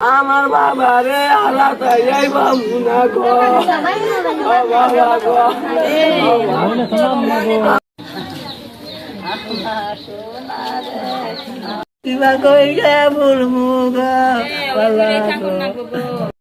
আমার বাবা রে আল্লাহ তাই বাবু না গো। বাবা গো। কিবা কইলে বলব গো। আল্লাহ গো।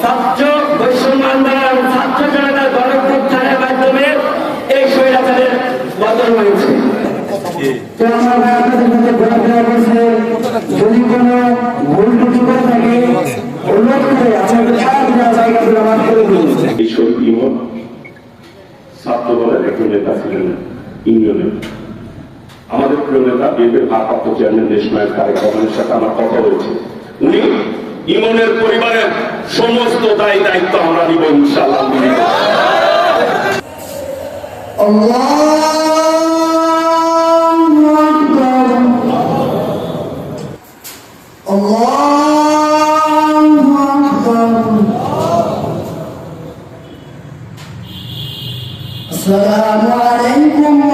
ছাত্র বৈষম্য আন্দোলন ছাত্র জনতার গণপ্রত্যানের মাধ্যমে এই স্বৈরাচারের পতন হয়েছে। তো আমার ভাই আপনাদের সাথে ঘোরাফেরা করছে। যদি কোনো ভুল ত্রুটি করে থাকে অনুরোধ করে আমাদের খারাপ দেওয়া জায়গাগুলো মাফ করে দিন। এই শহীদ ইমন ছাত্র দলের একজন নেতা ছিলেন আমাদের প্রিয় নেতা বিএনপির ভারপ্রাপ্ত চেয়ারম্যান দেশনায়ক তারেক রহমানের সাথে আমার কথা হয়েছে। উনি ইমনের পরিবারের সমস্ত দায়ী দায়িত্ব আমরা নিব ইনশাআল্লাহ السلام عليكم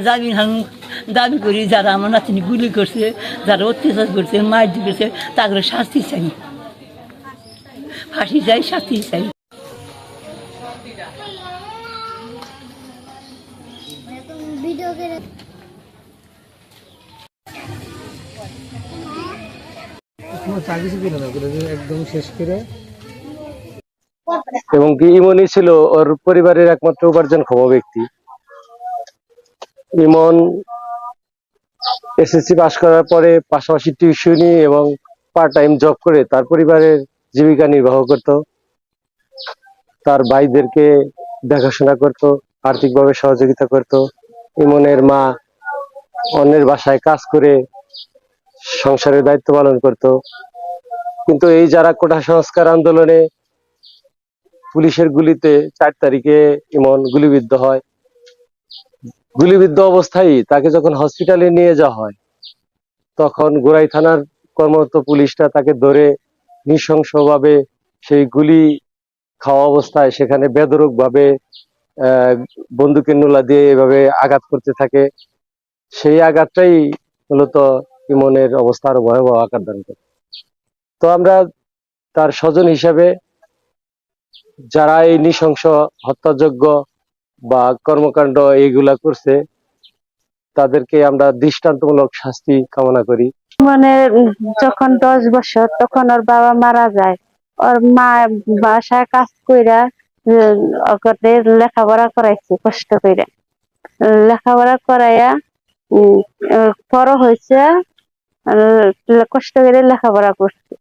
দাবি হাং- দাবি করি যারা আমার নাতিনি গুলি করছে যারা অত্যাচার করছে মার করছে তাদের শাস্তি চাই। ফাঁসি চাই শাস্তি চাই। ভিডিও করে। এবং কি ইমনই ছিল ওর পরিবারের একমাত্র উপার্জন উপার্জনক্ষম ব্যক্তি। ইমন এসএসসি পাশ করার পরে পাশাপাশি টিউশনি এবং পার্ট টাইম জব করে তার পরিবারের জীবিকা নির্বাহ করত। তার ভাইদেরকে দেখাশোনা করত, আর্থিকভাবে সহযোগিতা করত। ইমনের মা অন্যের বাসায় কাজ করে সংসারের দায়িত্ব পালন করত। কিন্তু এই যারা কোটা সংস্কার আন্দোলনে পুলিশের গুলিতে চার তারিখে ইমন গুলিবিদ্ধ হয় গুলিবিদ্ধ অবস্থায় তাকে যখন হসপিটালে নিয়ে যাওয়া হয়, তখন গোড়াই থানার কর্মরত পুলিশটা তাকে ধরে নৃশংসভাবে সেই গুলি খাওয়া অবস্থায় সেখানে বেদরক ভাবে আহ, বন্দুকের নোলা দিয়ে এভাবে আঘাত করতে থাকে। সেই আঘাতটাই মূলত ইমনের অবস্থা আরও ভয়াবহ আকার ধারণ করে। তো আমরা তার স্বজন হিসাবে যারা এই নৃশংস হত্যাযোগ্য বা কর্মকাণ্ড এইগুলা করছে, তাদেরকে আমরা দৃষ্টান্তমূলক শাস্তি কামনা করি। মানে যখন দশ বছর, তখন ওর বাবা মারা যায়। ওর মা বাসায় কাজ কইরা ওকে লেখাপড়া করাইছে, কষ্ট কইরা। লেখাপড়া করাইয়া বড় হয়েছে কষ্ট করে লেখাপড়া করছে।